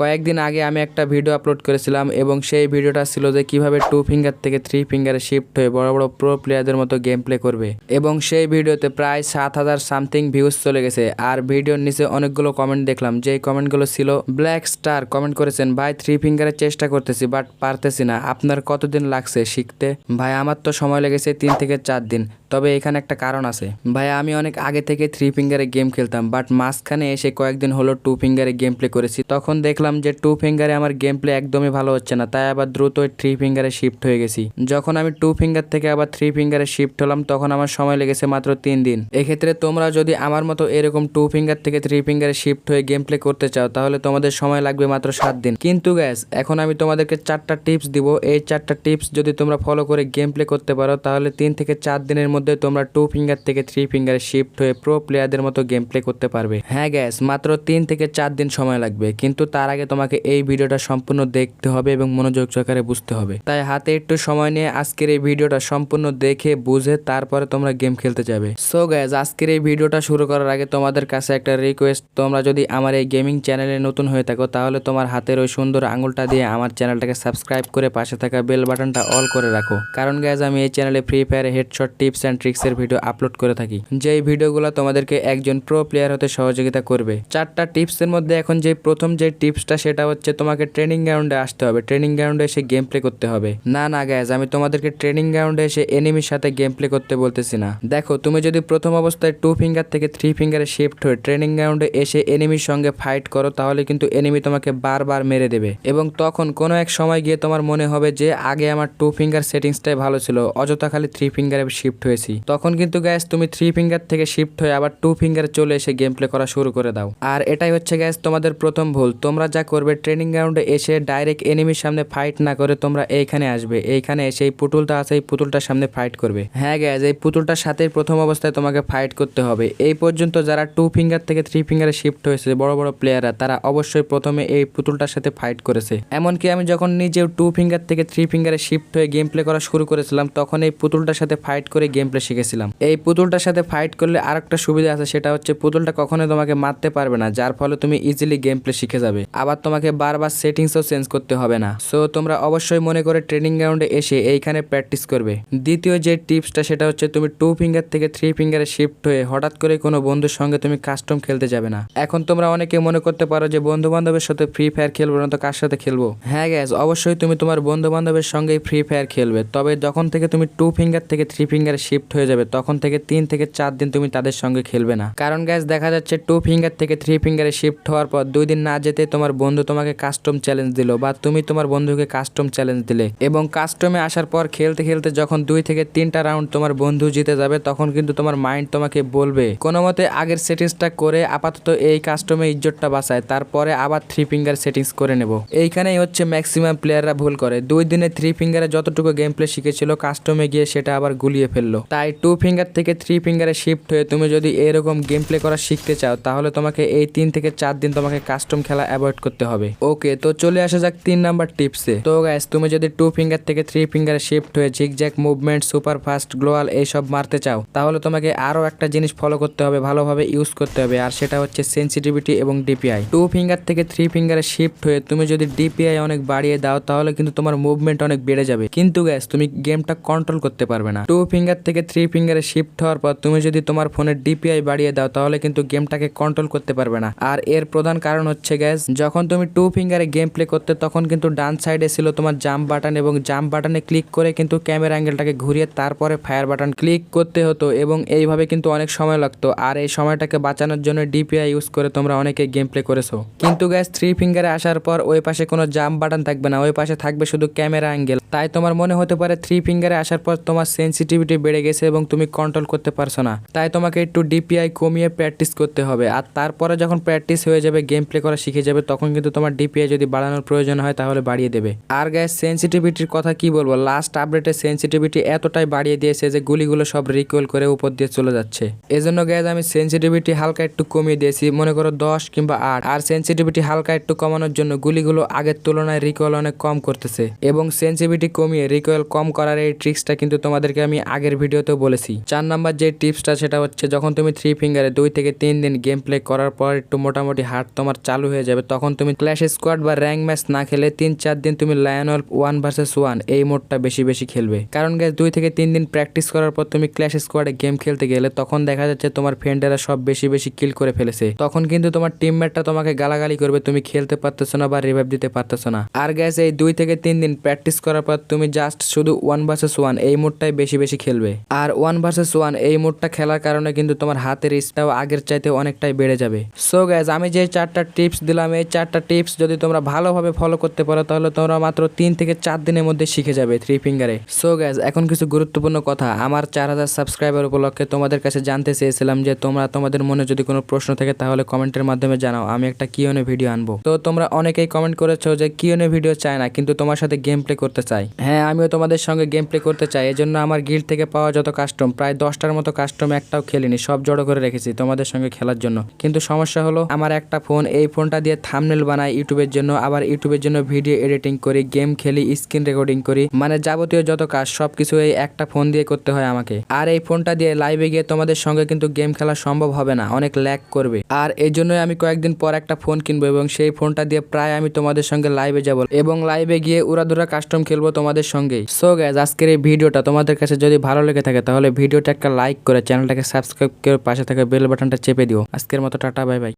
কয়েকদিন আগে আমি একটা ভিডিও আপলোড করেছিলাম এবং সেই ভিডিওটা ছিল যে কীভাবে টু ফিঙ্গার থেকে থ্রি ফিঙ্গারে শিফট হয়ে বড় বড় প্রো প্লেয়ারদের মতো গেম প্লে করবে। এবং সেই ভিডিওতে প্রায় সাত হাজার সামথিং ভিউজ চলে গেছে। আর ভিডিওর নিচে অনেকগুলো কমেন্ট দেখলাম। যেই কমেন্টগুলো ছিল ব্ল্যাক স্টার কমেন্ট করেছেন, ভাই থ্রি ফিঙ্গারের চেষ্টা করতেছি বাট পারতেছি না। আপনার কতদিন লাগছে শিখতে? ভাই, আমার তো সময় লেগেছে তিন থেকে চার দিন। তবে এখানে একটা কারণ আছে। ভাই আমি অনেক আগে থেকে থ্রি ফিঙ্গারে গেম খেলতাম বাট মাঝখানে এসে কয়েকদিন হলো টু ফিঙ্গারে গেম প্লে করেছি। তখন দেখলাম যে টু ফিঙ্গারে আমার গেম প্লে একদমই ভালো হচ্ছে না, তাই আবার দ্রুত থ্রি ফিঙ্গারে শিফট হয়ে গেছি। যখন আমি টু ফিঙ্গার থেকে আবার থ্রি ফিঙ্গারে শিফট হলাম, তখন আমার সময় লেগেছে মাত্র তিন দিন। এক্ষেত্রে তোমরা যদি আমার মতো এরকম টু ফিঙ্গার থেকে থ্রি ফিঙ্গারে শিফট হয়ে গেম প্লে করতে চাও, তাহলে তোমাদের সময় লাগবে মাত্র সাত দিন। কিন্তু গ্যাস এখন আমি তোমাদেরকে চারটা টিপস দিব। এই চারটা টিপস যদি তোমরা ফলো করে গেম প্লে করতে পারো, তাহলে তিন থেকে চার দিনের মধ্যে তোমরা টু ফিঙ্গার থেকে থ্রি ফিঙ্গারে শিফট হয়ে প্রো প্লেয়ারদের মতো গেম প্লে করতে পারবে। হ্যাঁ গ্যাস মাত্র তিন থেকে চার দিন সময় লাগবে, কিন্তু তার আগে তোমাকে এই ভিডিওটা সম্পূর্ণ দেখতে হবে এবং মনোযোগ সহকারে বুঝতে হবে। তাই হাতে একটু সময় নিয়ে আজকের এই ভিডিওটা সম্পূর্ণ দেখে, বুঝে তারপরে তোমরা গেম খেলতে যাবে। সো গ্যাস আজকের এই ভিডিওটা শুরু করার আগে তোমাদের কাছে একটা রিকোয়েস্ট তোমরা যদি আমার এই গেমিং চ্যানেলে নতুন হয়ে থাকো, তাহলে তোমার হাতের ওই সুন্দর আঙুলটা দিয়ে আমার চ্যানেলটাকে সাবস্ক্রাইব করে পাশে থাকা বেল বাটনটা অল করে রাখো। কারণ গ্যাস আমি এই চ্যানেলে free fire headshot tips and ট্রিক্সের video upload করে থাকি। যেই ভিডিওগুলো তোমাদেরকে একজন প্রো প্লেয়ার হতে সহযোগিতা করবে। চারটা টিপসের মধ্যে এখন যে প্রথম যে টিপসটা সেটা হচ্ছে তোমাকে ট্রেনিং গ্রাউন্ডে আসতে হবে। ট্রেনিং গ্রাউন্ডে এসে গেম প্লে করতে হবে। না না গ্যাস আমি তোমাদেরকে ট্রেনিং গ্রাউন্ডে এসে এনিমির সাথে গেম প্লে করতে বলতেছি না। দেখো, তুমি যদি প্রথম অবস্থায় টু ফিঙ্গার থেকে থ্রি ফিঙ্গারে শিফট হয়ে ট্রেনিং গ্রাউন্ডে এসে এনিমির সঙ্গে ফাইট করো, তাহলে কিন্তু এনিমি তোমাকে বারবার মেরে দেবে। এবং তখন কোনো এক সময় গিয়ে তোমার মনে হবে যে, আগে আমার টু ফিঙ্গার সেটিংসটাই ভালো ছিল, অযথা খালি থ্রি ফিঙ্গারে শিফট হয়েছি। তখন কিন্তু গ্যাস তুমি থ্রি ফিঙ্গার থেকে শিফট হয়ে আবার টু ফিঙ্গারে চলে এসে গেম প্লে করা শুরু করে দাও। আর এটাই হচ্ছে গ্যাস তোমাদের প্রথম ভুল। তোমরা যা করবে ট্রেনিং গ্রাউন্ডে এসে ডাইরেক্ট এনিমির সামনে ফাইট না করে তোমরা এইখানে আসবে। এইখানে এসে এই পুতুলটা আছে, এই পুতুলটার সামনে ফাইট করবে। হ্যাঁ গ্যাস এই পুতুলটার সাথে প্রথম অবস্থায় তোমাকে ফাইট করতে হবে। এই পর্যন্ত যারা টু ফিঙ্গার থেকে থ্রি ফিঙ্গারে শিফট হয়েছে বড় বড় প্লেয়াররা তারা অবশ্যই প্রথমে এই পুতুলটার সাথে ফাইট করেছে। এমনকি আমি যখন নিজেও টু ফিঙ্গার থেকে থ্রি ফিঙ্গারে শিফট হয়ে গেম প্লে করা শুরু করেছিলাম, তখন এই পুতুলটার সাথে ফাইট করে গেম প্লে শিখেছিলাম। এই পুতুলটার সাথে ফাইট করলে আরেকটা সুবিধা আছে, সেটা হচ্ছে পুতুলটা কখনোই তোমাকে মারতে পারবে না, যার ফলে তুমি ইজিলি গেম প্লে শিখে যাবে। আবার তোমাকে বারবার সেটিংসও চেঞ্জ করতে হবে না। সো তোমরা অবশ্যই মনে করে ট্রেনিং গ্রাউন্ডে এসে এইখানে প্র্যাকটিস করবে। দ্বিতীয় যে টিপসটা সেটা হচ্ছে তুমি টু ফিঙ্গার থেকে থ্রি ফিঙ্গারে শিফট হয়ে হঠাৎ করে কোনো বন্ধুর সঙ্গে তুমি কাস্টম খেলতে যাবে না। এখন তোমরা অনেকে মনে করতে পারো যে বন্ধু বান্ধবের সাথে ফ্রি ফায়ার খেলব না, তো কার সাথে খেলব? হ্যাঁ গ্যাস অবশ্যই তুমি তোমার বন্ধু বান্ধবের সঙ্গেই ফ্রি ফায়ার খেলবে। তবে যখন থেকে তুমি টু ফিঙ্গার থেকে থ্রি ফিঙ্গারে শিফট হয়ে যাবে, তখন থেকে তিন থেকে চার দিন তুমি তাদের সঙ্গে খেলবে না। কারণ গ্যাস দেখা যাচ্ছে টু ফিঙ্গার থেকে থ্রি ফিঙ্গারে শিফট হওয়ার পর দুই দিন না যেতে তোমার বন্ধু তোমাকে কাস্টম চ্যালেঞ্জ দিল বা তুমি তোমার বন্ধুকে কাস্টম চ্যালেঞ্জ দিলে। এবং কাস্টমে আসার পর খেলতে খেলতে যখন দুই থেকে তিনটা রাউন্ড তোমার বন্ধু জিতে যাবে, তখন কিন্তু তোমার মাইন্ড তোমাকে বলবে। কোনো মতে আগের সেটিংসটা করে আপাতত এই কাস্টমে ইজ্জতটা বাঁচায়, তারপরে আবার থ্রি ফিঙ্গার সেটিংস করে নেব। এইখানেই হচ্ছে ম্যাক্সিমাম প্লেয়াররা ভুল করে। দুই দিনে থ্রি ফিঙ্গারে যতটুকু গেম প্লে শিখেছিল কাস্টমে গিয়ে সেটা আবার গুলিয়ে ফেলল। তাই টু ফিঙ্গার থেকে থ্রি ফিঙ্গারে শিফট হয়ে তুমি যদি এরকম গেম প্লে করা শিখতে চাও, তাহলে তোমাকে এই তিন থেকে চার দিন তোমাকে কাস্টম খেলা অ্যাভয়েড করতে হবে। ওকে তো চলে আসা যাক তিন নাম্বার টিপসে তো গ্যাস তুমি যদি টু ফিঙ্গার থেকে থ্রি ফিঙ্গারে শিফট হয়ে ঝিকজ্যাক মুভমেন্ট সুপার ফাস্ট গ্লোয়াল এইসব মারতে চাও, তাহলে তোমাকে আরও একটা জিনিস ফলো করতে হবে, ভালোভাবে ইউজ করতে হবে, আর সেটা হচ্ছে সেন্সিটিভিটি এবং ডিপিআই টু ফিঙ্গার থেকে থ্রি ফিঙ্গারে শিফট হয়ে তুমি যদি ডিপিআই অনেক বাড়িয়ে দাও, তাহলে কিন্তু তোমার মুভমেন্ট অনেক বেড়ে যাবে। কিন্তু গ্যাস তুমি গেমটা কন্ট্রোল করতে পারবে না। টু ফিঙ্গার থেকে থ্রি ফিঙ্গারে শিফট হওয়ার পর তুমি যদি তোমার ফোনের ডিপিআই বাড়িয়ে দাও, তাহলে কিন্তু গেমটাকে কন্ট্রোল করতে পারবে না। আর এর প্রধান কারণ হচ্ছে গ্যাস যখন তুমি টু ফিঙ্গারে গেম প্লে করতে, তখন কিন্তু ডান সাইডে ছিল তোমার জাম্প বাটন এবং জাম্প বাটনে ক্লিক করে কিন্তু ক্যামেরা অ্যাঙ্গেলটাকে ঘুরিয়ে তারপরে ফায়ার বাটন ক্লিক করতে হতো এবং এইভাবে কিন্তু অনেক সময় লাগতো। আর এই সময়টাকে বাঁচানোর জন্য ডিপিআই ইউজ করে তোমরা অনেকে গেম প্লে করেছ। কিন্তু গ্যাস থ্রি ফিঙ্গারে আসার পর ওই পাশে কোনো জাম্প বাটন থাকবে না, ওই পাশে থাকবে শুধু ক্যামেরা অ্যাঙ্গেল তাই তোমার মনে হতে পারে থ্রি ফিঙ্গারে আসার পর তোমার সেন্সিটিভিটি বেড়ে গেছে এবং তুমি কন্ট্রোল করতে পারছ না। তাই তোমাকে একটু ডিপিআই কমিয়ে প্র্যাকটিস করতে হবে। আর তারপরে যখন প্র্যাকটিস হয়ে যাবে গেম প্লে করা শিখে যাবে, তখন কিন্তু তোমার ডিপিআই যদি বাড়ানোর প্রয়োজন হয়, তাহলে বাড়িয়ে দেবে। আর গ্যাস সেন্সিটিভিটির কথা কি বলব? লাস্ট আপডেটে সেন্সিটিভিটি এতটাই বাড়িয়ে দিয়েছে যে গুলিগুলো সব রিকোয়েল করে উপর দিয়ে চলে যাচ্ছে। এজন্য গ্যাস আমি সেন্সিটিভিটি হালকা একটু কমিয়ে দিয়েছি, মনে করো দশ কিংবা আট। আর সেন্সিটিভিটি হালকা একটু কমানোর জন্য গুলিগুলো আগের তুলনায় রিকোয়েল অনেক কম করতেছে। এবং সেন্সিটিভিটি কমিয়ে রিকোয়েল কম করার এই ট্রিক্সটা কিন্তু তোমাদেরকে আমি আগের ভিডিও ভিডিওতেও বলেছি। চার নাম্বার যে টিপসটা সেটা হচ্ছে, যখন তুমি থ্রি ফিঙ্গারে দুই থেকে তিন দিন গেম প্লে করার পর একটু মোটামুটি হার্ট তোমার চালু হয়ে যাবে, তখন তুমি ক্ল্যাশ স্কোয়াড বা র্যাঙ্ক ম্যাচ না খেলে তিন চার দিন তুমি লায়ন লায়নল ওয়ান ভার্সেস ওয়ান এই মোডটা বেশি বেশি খেলবে। কারণ গ্যাস দুই থেকে তিন দিন প্র্যাকটিস করার পর তুমি ক্ল্যাশ স্কোয়াডে গেম খেলতে গেলে তখন দেখা যাচ্ছে তোমার ফ্রেন্ডেরা সব বেশি বেশি কিল করে ফেলেছে। তখন কিন্তু তোমার টিমমেটটা তোমাকে গালাগালি করবে, তুমি খেলতে পারতেছো না বা রিভাইভ দিতে পারতেছো না। আর গ্যাস এই দুই থেকে তিন দিন প্র্যাকটিস করার পর তুমি জাস্ট শুধু ওয়ান ভার্সেস ওয়ান এই মোডটাই বেশি বেশি খেলবে। আর ওয়ান ভার্সেস ওয়ান, এই মোডটা খেলার কারণে কিন্তু তোমার হাতের ইস্টাও আগের চাইতে অনেকটাই বেড়ে যাবে। সো গ্যাস আমি যে চারটা টিপস দিলাম, এই চারটা টিপস যদি তোমরা ভালোভাবে ফলো করতে পারো, তাহলে তোমরা মাত্র তিন থেকে চার দিনের মধ্যে শিখে যাবে থ্রি ফিঙ্গারে সো গ্যাস এখন কিছু গুরুত্বপূর্ণ কথা। আমার চার হাজার সাবস্ক্রাইবার উপলক্ষে তোমাদের কাছে জানতে চেয়েছিলাম যে, তোমরা তোমাদের মনে যদি কোনো প্রশ্ন থাকে, তাহলে কমেন্টের মাধ্যমে জানাও। আমি একটা কিওনে ভিডিও আনব। তো তোমরা অনেকেই কমেন্ট করেছ যে কিওনে ভিডিও চায় না, কিন্তু তোমার সাথে গেম প্লে করতে চাই হ্যাঁ আমিও তোমাদের সঙ্গে গেম প্লে করতে চাই, এজন্য আমার গিল্ড থেকে পাওয়া যত কাস্টম প্রায় দশটার মতো কাস্টম একটাও খেলিনি, সব জড়ো করে রেখেছি তোমাদের সঙ্গে খেলার জন্য। কিন্তু সমস্যা হলো, আমার একটা ফোন এই ফোনটা দিয়ে থামনেল বানাই ইউটিউবের জন্য, আবার ইউটিউবের জন্য ভিডিও এডিটিং করি গেম খেলি স্ক্রিন রেকর্ডিং করি মানে যাবতীয় যত কাজ, সবকিছু এই একটা ফোন দিয়ে করতে হয় আমাকে। আর এই ফোনটা দিয়ে লাইভে গিয়ে তোমাদের সঙ্গে কিন্তু গেম খেলা সম্ভব হবে না, অনেক ল্যাক করবে। আর এই জন্যই আমি কয়েকদিন পর একটা ফোন কিনবো এবং সেই ফোনটা দিয়ে প্রায় আমি তোমাদের সঙ্গে লাইভে যাব। এবং লাইভে গিয়ে উড়াদুরা কাস্টম খেলব তোমাদের সঙ্গেই। সো গ্যাস আজকের এই ভিডিওটা তোমাদের কাছে যদি ভালো লেগে থাকে, তাহলে ভিডিওটা একটা লাইক করে চ্যানেলটাকে সাবস্ক্রাইব করে পাশে থাকা বেল বাটনটা চেপে দিও। আজকের মতো টাটা বাই বাই